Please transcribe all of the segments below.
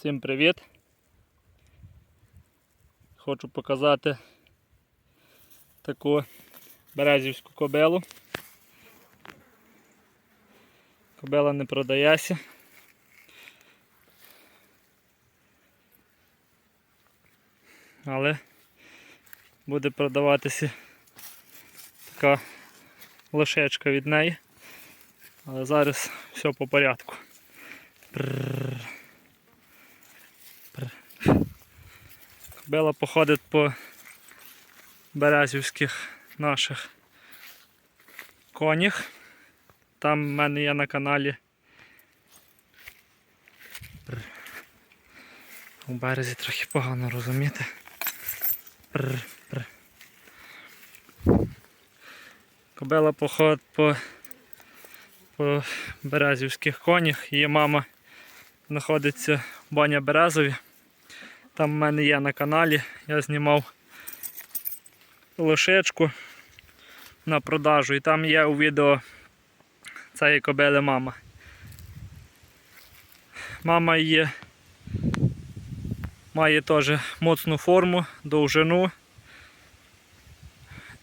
Всім привіт! Хочу показати таку березівську кобилу. Кобила не продається. Але буде продаватися така лошечка від неї. Але зараз все по порядку. Прррр. Кобила походить по березівських наших конях. Там в мене є на каналі. У березі трохи погано розуміти. Кобила походить по, по березівських конях. Її мама знаходиться в Баня Березові. Там в мене є на каналі. Я знімав лошечку на продажу і там є у відео цієї кобили мама. Мама її має теж моцну форму, довжину.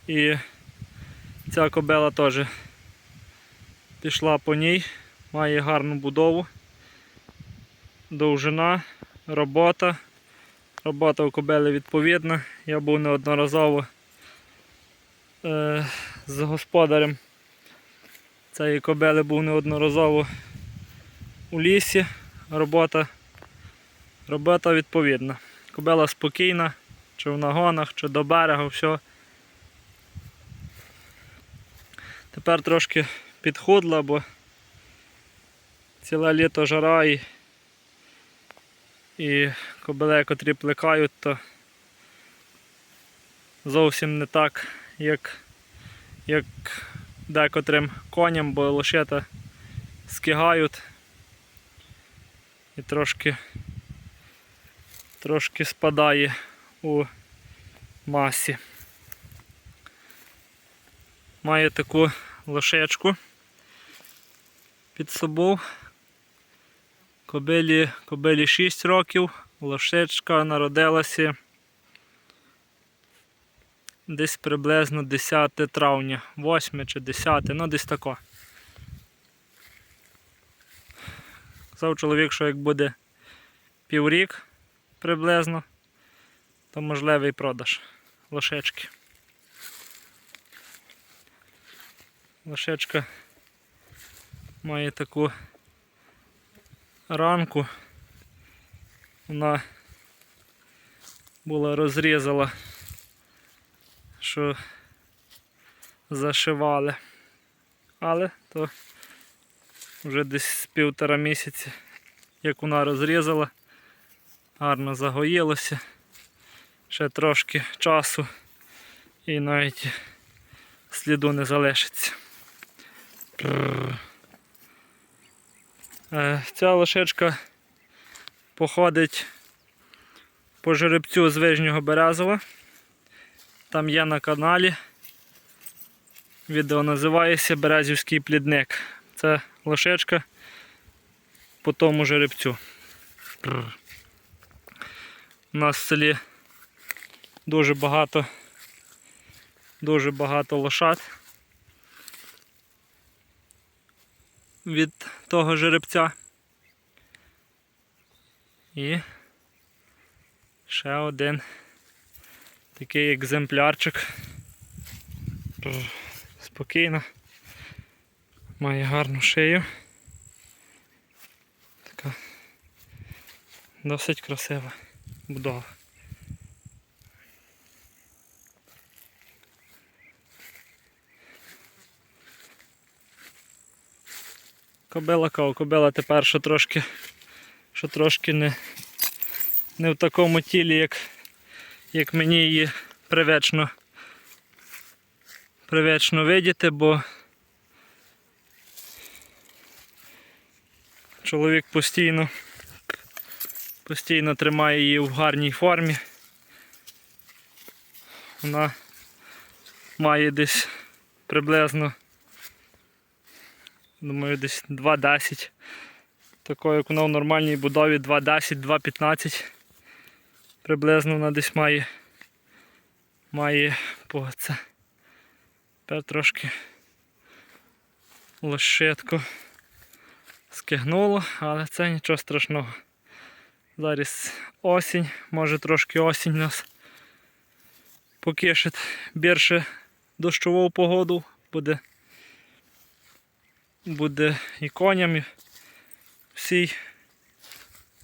І ця кобила теж пішла по ній, має гарну будову, довжина, робота. Робота у кобили відповідна. Я був неодноразово е, з господарем цієї кобили був неодноразово у лісі. Робота, робота відповідна. Кобила спокійна, чи в нагонах, чи до берега, все. Тепер трошки підхудла, бо ціле літо жара і і кобили, котрі плекають, то зовсім не так, як як декотрим коням, бо лошета скигають і трошки трошки спадає у масі. Має таку лошечку під собою. Кобилі, кобилі 6 років, лошечка народилася десь приблизно 10 травня, 8 чи 10, ну десь тако. Казав чоловік, що як буде піврік приблизно, то можливий продаж лошечки. Лошечка має таку ранку вона була розрізала, що зашивали. Але то вже десь півтора місяці, як вона розрізала, гарно загоїлося. Ще трошки часу і навіть сліду не залишиться. Е, Ця лошечка походить по жеребцю з Вижнього Березова. Там є на каналі. Відео називається Березівський плідник. Це лошечка по тому жеребцю. У нас в селі дуже багато дуже багато лошад. Від того жеребця. І ще один такий екземплярчик. Спокійно. Має гарну шию. Така досить красива будова. Кобила кого, кобила тепер що трошки що трошки не не в такому тілі, як як мені її привично привично видіти, бо чоловік постійно постійно тримає її в гарній формі. Вона має десь приблизно Думаю, десь 2,10 Такою, як вона в нормальній будові 2.10-2.15. Приблизно вона десь має. Має по це. Тепер трошки лошитку скигнуло, але це нічого страшного. Зараз осінь, може трошки осінь нас покишить більше дощову погоду, буде, буде і коням, і всій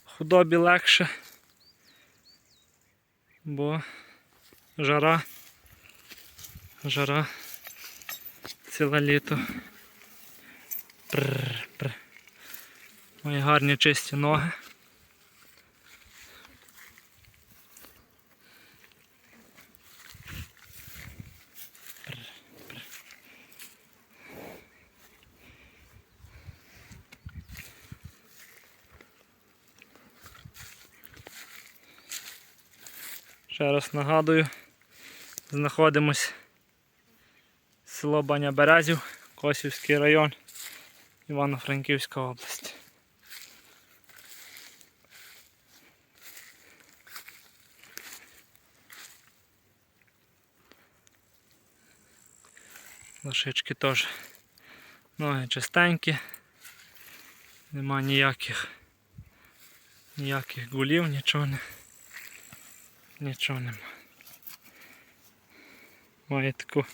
худобі легше, бо жара, жара ціле літо. Прррр, прррр. Мої гарні чисті ноги. Ще раз нагадую, знаходимось село Баня Березів, Косівський район, Івано-Франківська область. Лошички теж ноги чистенькі, нема ніяких ніяких гулів, нічого не. Нічого нема. Має таку,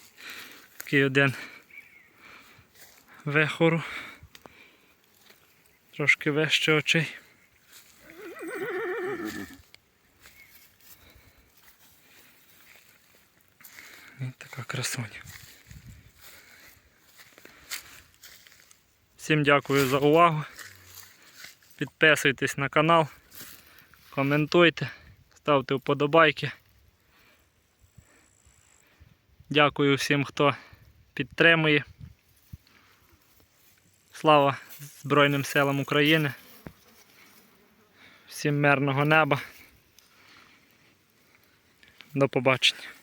такий один вихору. Трошки вище очей. І така красуня. Всім дякую за увагу. Підписуйтесь на канал, коментуйте ставте вподобайки. Дякую всім, хто підтримує. Слава Збройним силам України. Всім мирного неба. До побачення.